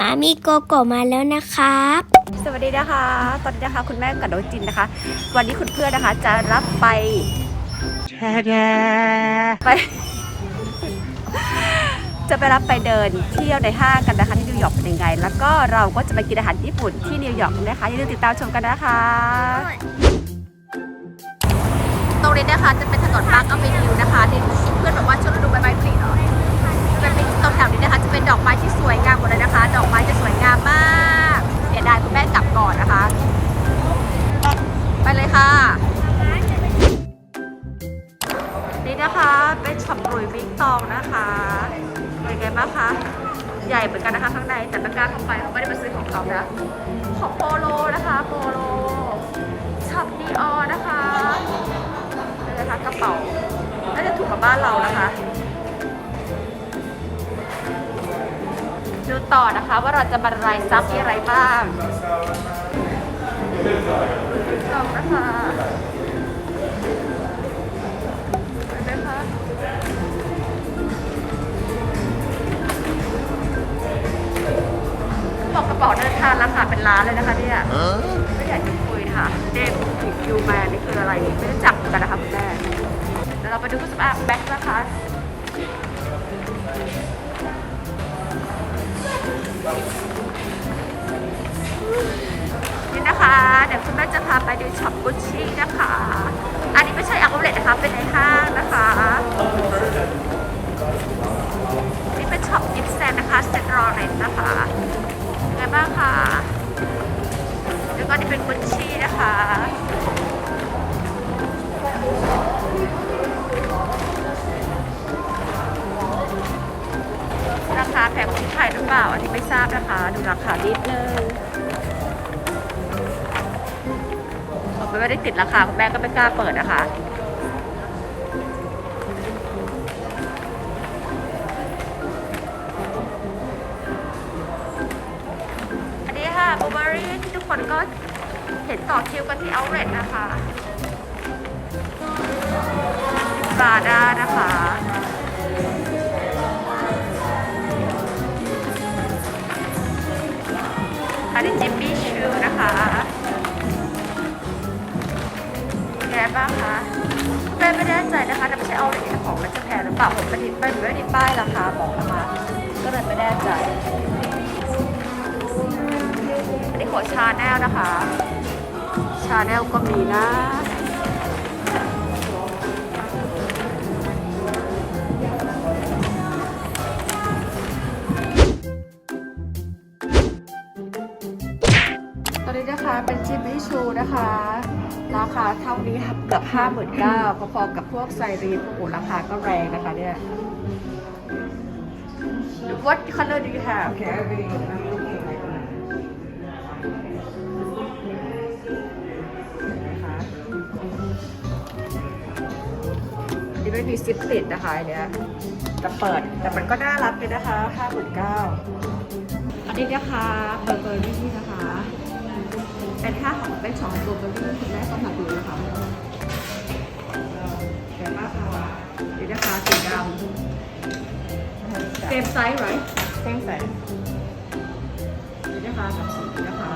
มามีโกโก้มาแล้วนะครับ สวัสดีนะคะ ตอนนี้นะคะ คุณแม่กับน้องจินนะคะ วันนี้คุณเพื่อนนะคะ จะรับไปไป จะไปรับไปเดินเที่ยวในห้างกันนะคะที่นิวยอร์กเป็นยังไง แล้วก็เราก็จะไปกินอาหารญี่ปุ่นที่นิวยอร์กนะคะอย่าลืมติดตามชมกันนะคะ ตรงนี้นะคะจะเป็นถนนบางกะปินิวนะคะที่เพื่อนบอกว่าช่วงฤดูใบ ถวนี้นะคะ จะเป็นดอกไม้ที่สวยงามหมดเลยนะคะ ดอกไม้จะสวยงามมากเสียดายคุณแม่กลับก่อนนะคะ ไปเลยค่ะ นี่นะคะเป็นช็อปหลุยส์วิกตองนะคะเป็นไงบ้างคะใหญ่เหมือนกันนะคะข้างในแต่ไม่กล้าเข้าไปเพราะไม่ได้มาซื้อของเขานะของโปโลนะคะโปโลช็อปดีออนะคะนี่นะคะกระเป๋าน่าจะถูกกับบ้านเรานะคะ ดูต่อนะคะว่าเราจะบรรลัยซับที่อะไรบ้างลองนะคะไปเลยค่ะบอกกระเป๋าเดินทางราคาเป็นล้านเลยนะคะเนี่ยไม่อยากจะคุยค่ะเดมผิดยูแมนนี่คืออะไรไม่รู้จักเหมือนกันนะคะคุณแม่เดี๋ยวเราไปดูเครื่องสำอางแบ็คนะคะ นี่นะคะเดี๋ยวคุณแม่จะพาไปดูช็อปกุชชี่นะคะ อันนี้ไม่ใช่อัลเลตนะคะเป็นในห้างนะคะนี่เป็นช็อปยิปแซนนะคะเซนรอเรนนะคะไงบ้างคะแล้วก็นี่เป็นกุช ปล่าอันนี้ไม่ทราบนะคะ ดูราคานิดนึงผมไม่ได้ติดราคาคุณแม่ก็ไม่กล้าเปิดนะคะอันนี้ค่ะบูเบอรี่ที่ทุกคนก็เห็นต่อคิวกันที่เอาเร t นะคะบาด้านะคะ ชาแนลนะคะ ชาแนลก็มีนะ ตอนนี้นะคะเป็นจิมมี่ชูนะคะ ราคาเท่านี้เกือบห้าหมื่นเก้าพอๆกับพวกไซรีนโอ้ราคาก็แรงนะคะเนี่ย What color do you have? Okay, นี่ไม่มีซิปติดนะคะอันเนี้ยจะเปิดแต่มันก็น่ารักเลยนะคะห้าหมื่นเก้าอันนี้นะคะเบอร์เบอรี่นะคะ เป็นห้าของเป็นช็อปเบอร์รี่คุณแม่ต้องมาดูนะคะแกมาค่ะนี่นะคะสีดำเต็มไซส์ไร Same size. นะคะกับสีนะคะ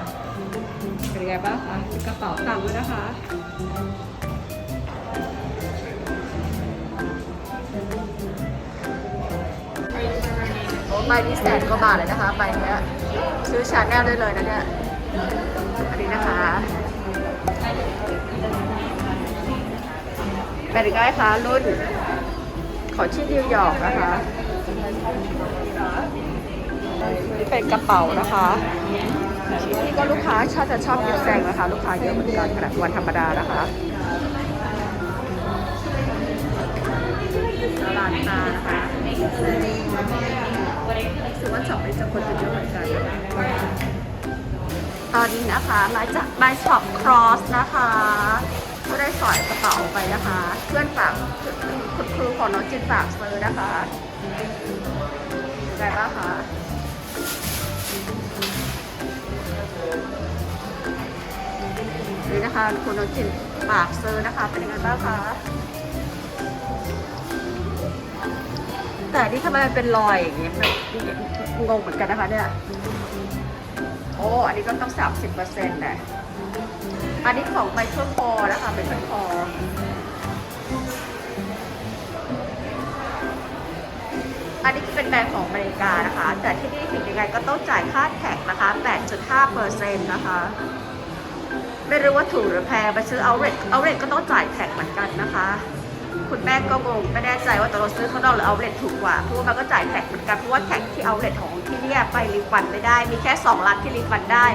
เป็นไงบ้างคะมีกระเป๋าตังค์ด้วยนะคะใบนี้แสนกว่าบาทเลยนะคะใบนี้ซื้อชาแนลได้เลยนะเนี่ยอันนี้นะคะเป็นไงคะรุ่น ของที่นิวยอร์กนะคะ นี่เป็นกระเป๋านะคะที่ก็ลูกค้าชอบจะชอบกิฟแซงนะคะ ลูกค้าเยอะเหมือนกันขนาดวันธรรมดานะคะร้านตานะคะสึกว่าช็อปนี้จะคนจะเยอะเหมือนกันตอนนี้นะคะมาจากบายช็อปครอสนะคะก็ได้สอยกระเป๋าไปนะคะ เพื่อนฝากคุณครูของน้องจินฝากซื้อนะคะไงบ้างคะ นี่นะคะคุณน้องจินปากเซื้อนะคะ เป็นยังไงบ้างคะแต่นี่ทำไมมันเป็นรอยอย่างเงี้ยงงเหมือนกันนะคะเนี่ยโอ้อันนี้ก็ต้อง30เปอร์เซ็นต์แหละอันนี้ของไมเคิลคอนะคะไมเคิลคออันนี้เป็นแบรนด์ของอเมริกานะคะ แต่ที่นี่ถึงยังไงก็ต้องจ่ายค่าแท็กนะคะ 8.5เปอร์เซ็นต์นะคะ ไม่รู้ว่าถูกหรือแพงไปซื้อเอาเรทเอาเรทก็ต้องจ่ายแท็กเหมือนกันนะคะ คุณแม่ก็งงไม่แน่ใจว่าตกลงซื้อข้างนอกหรือเอาเรทถูกกว่าเพราะว่ามันก็จ่ายแท็กเหมือนกันเพราะว่าแท็กที่เอาเรทของที่เนี่ยไปรีฟันไม่ได้ มีแค่2รัฐที่รีฟันได้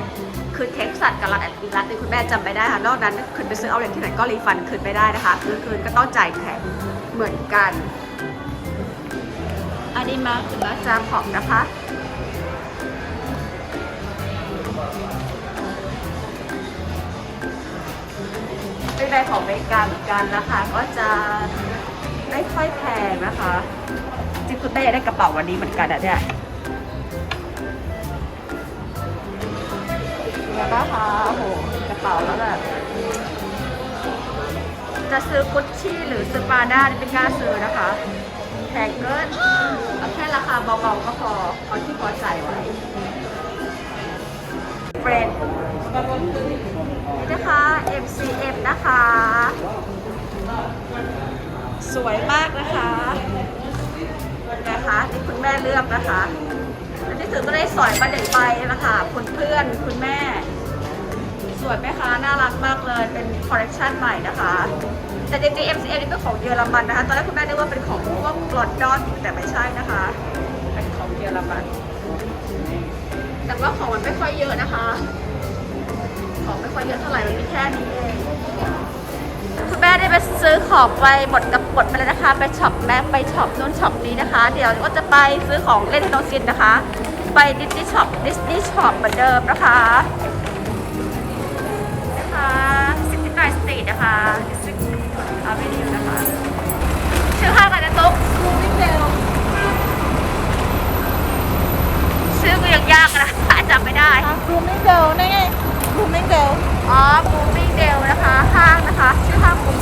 คือเท็กซัสกับรัฐอีกรัฐนึงคุณแม่จำไม่ได้ค่ะนอกนั้นคุณไปซื้อเอาเรทที่ไหนก็รีฟันคืนไม่ได้นะคะคือคืนก็ต้องจ่ายแท็กเหมือนกันอันนี้มาคือมาจามของนะคะ เป็นแบรนของอเมริกาเหมือนกันราคาก็จะไม่ค่อยแพงนะคะจริงคุณแม่อยากได้กระเป๋าวันนี้เหมือนกันอะเนี่ยแล้วก็ค่ะโอ้โหกระเป๋าแล้วแบบจะซื้อกุชชี่หรือซื้อปาด้านี่ไม่กล้าซื้อนะคะแพงเกินเอาแค่ราคาเบาๆก็พอเอาที่พอใจไว้ MCM นะคะ สวยมากนะคะนะคะนี่คุณแม่เลือกนะคะอันนี้ถือก็ได้สอยมาเด็กไปนะคะคุณเพื่อนคุณแม่ สวยไหมคะ น่ารักมากเลยเป็นคอลเลคชันใหม่นะคะ แต่จริงๆ MCM นี่เป็นของเยอรมันนะคะ ตอนแรกคุณแม่นึกว่าเป็นของพวกลอนดอนแต่ไม่ใช่นะคะ เป็นของเยอรมันแต่ว่าของมันไม่ค่อยเยอะนะคะ ของไม่ค่อยเยอะเท่าไหร่มันมีแค่นี้เองคุณแม่ได้ไปซื้อของไปหมดกับหมดไปเลยนะคะ ไปช็อปแม่ไปช็อปนู้นช็อปนี้นะคะ เดี๋ยวก็จะไปซื้อของเล่นให้น้องจินนะคะ ไปดิสนีย์ช็อปดิสนีย์ช็อปเหมือนเดิมนะคะนะคะซิตี้ไนสตรีทนะคะดิสนีย์อาเวนิวนะคะชื่อห้างอะไรนะตุ๊กคูมิเดลชื่อก็ยังยากนะจำไม่ได้บลูมิงเดลนี่ไง บูมิงเดลอ๋อบูมมิ่งเดลนะคะห้างนะคะ ชื่อห้างบูม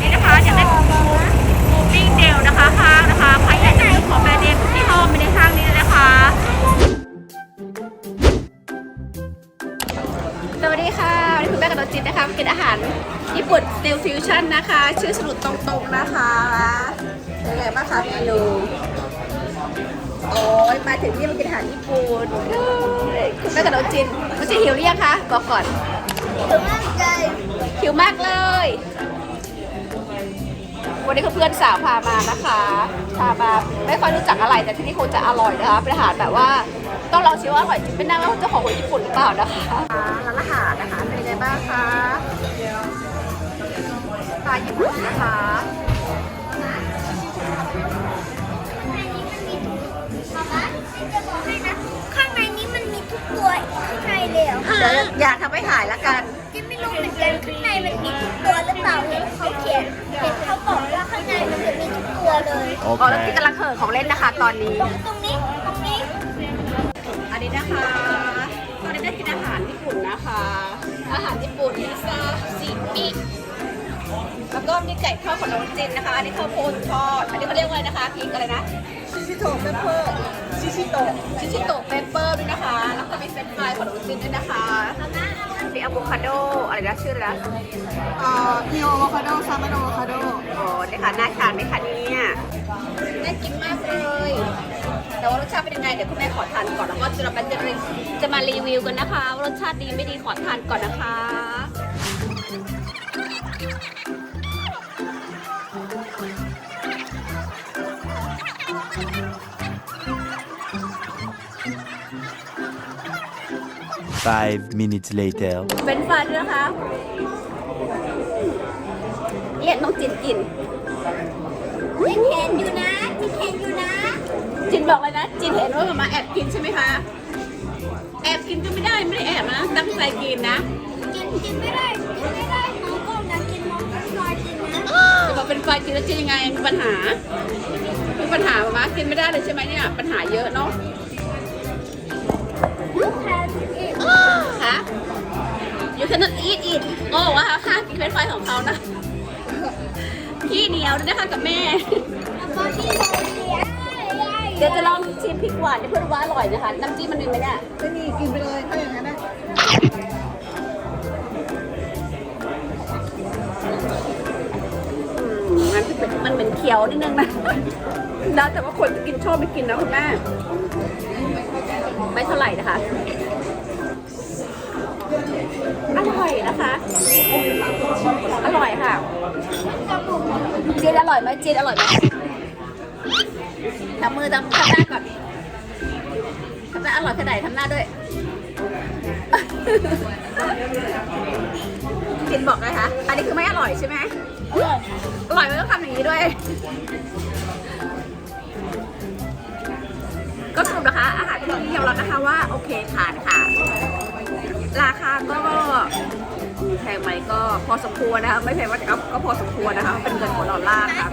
นี่นะคะอยากได้บูมมิ่งเดลนะคะห้างนะคะใครอยากจะซื้อของแบรนด์เนมที่ห้องไปในห้างนี้เลยนะคะ สวัสดีค่ะวันนี้คุณแม่กับน้องจินนะคะมากินอาหารญี่ปุ่นส t ต l ฟิวชั่นนะคะ ชื่อสรุปตรงๆนะคะเป็นไงบ้างคะเมนู โอ้ยมาถึงนี่มากินอาหารญี่ปุ่นเอ้ยคุณแม่กับน้องจินน้องจินหิวหรือยังคะบอกก่อนถึงมากใจหิวมากเลย วันนี้เพื่อนๆสาวพามานะคะพามาไม่ค่อยรู้จักอะไรแต่ที่นี่คงจะอร่อยนะคะเป็นอาหารแบบว่าต้องลองชิมว่าอร่อยจริงเป็นนั่งแล้วเจ้าของคนญี่ปุ่นหรือเปล่านะคะร้านอาหารนะคะเป็นยังไงบ้างคะสไตล์ญี่ปุ่นนะคะ ดี๋ยวอย่าทำให้หายละกันจินไม่รู้เหมือนกันข้างในมันมีทุกตัวหรือเปล่าเห็นเขาเขียนเห็นเขาบอกว่าข้างในมันจะมีทุกตัวเลยอ๋อแล้วที่กำลังเห่อของเล่นนะคะ ตอนนี้ ตรงตรงนี้ตรงนี้อันนี้นะคะ ตอนนี้ได้กินอาหารญี่ปุ่นนะคะ อาหารญี่ปุ่นพิซซ่าซีมิแล้วก็มีไก่ทอดของน้องจินนะคะ อันนี้ข้าวโพดทอด อันนี้เขาเรียกว่าอะไรนะคะพริกอะไรนะ ชิชิโตะเปปเปอร์ ชิชิ โตะชิชิโตะเปปเปอร์ด้วยนะคะ แล้วก็มีเฟรนช์ฟรายของน้องจินด้วยนะคะมีอะโวคาโดอะไรนะชื่ออะไรนะเอ่อพีโออะโวคาโดซามันอะโวคาโดโอ้เนี่ยค่ะน่าทานไหมคะเนี่ยน่ากินมากเลย แต่ว่ารสชาติเป็นยังไงเดี๋ยวคุณแม่ขอทานก่อนแล้วก็จะมาจะจะมารีวิวกันนะคะว่ารสชาติดีไม่ดีขอทานก่อนนะคะ Five minutes later. เป็นฟันด้วยนะคะ เรียกน้องจินกินจินเห็นอยู่นะจินเห็นอยู่นะ จินบอกเลยนะ จินเห็นว่ามาแอบกินใช่ไหมคะ แอบกินก็ไม่ได้ไม่ได้แอบนะ ตั้งใจกินนะกินกินไม่ได้กินไม่ได้มองกล้องนะกินมองกล้องลอยกินนะจะบอกเป็นไฟกินแล้วจะยังไงมีปัญหามีปัญหาไหมกินไม่ได้เลยใช่ไหมเนี่ย ปัญหาเยอะเนาะลูกแพนอีกคะ you cannot eat it โอ้ว่าห้ามกินเฟรนช์ฟรายของเขานะขี้เหนียวด้วยนะคะกับแม่แล้วก็ที่โรงเรียนใหญ่เดี๋ยวจะลองชิมพริกหวานที่เพื่อนว่าอร่อยนะคะ น้ำจิ้มมันมีไหมเนี่ยไม่มีกินไปเลยถ้าอย่างนั้นนะอืมมันเป็นมันเหม็นเขียวนิดนึงนะแล้วแต่ว่าคนจะกินชอบไม่กินนะคุณแม่ ไม่เท่าไหร่นะคะอ ร่อยนะคะอร่อยค่ะเจียนอร่อยไหมเจียนอร่อยไหมทำมือทำทำหน้าก่อนทำหน้าอร่อยแค่ไหนทำหน้าด้วยกินบอกเลยคะอันนี้คือไม่อร่อยใช่ไหมอร่อยอร่อยไม่ต้องทำอย่างนี้ด้วยก็สรุปนะคะอาหารที่นี่ยอมรับนะคะว่าโอเคทานค่ะ ราคาก็แพงไหมก็พอสมควรนะคะไม่แพงว่าแต่ก็ก็พอสมควรนะคะ เป็นเงินของดอลลาร์ค่ะ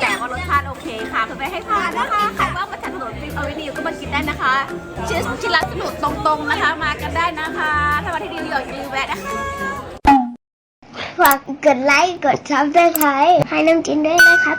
แต่ว่ารสชาติโอเคค่ะเพื่อไม่ให้พลาดนะคะใครว่ามาจากถนนฟิล์มอเวนิวก็มากินได้นะคะชื่อชิลัสนุดตรงๆนะคะ มากันได้นะคะ ถ้ามาที่นิวยอร์กอย่าลืมแวะนะคะฝากกดไลค์กดซับสไครต์ให้น้ำจิ้มด้วยนะครับ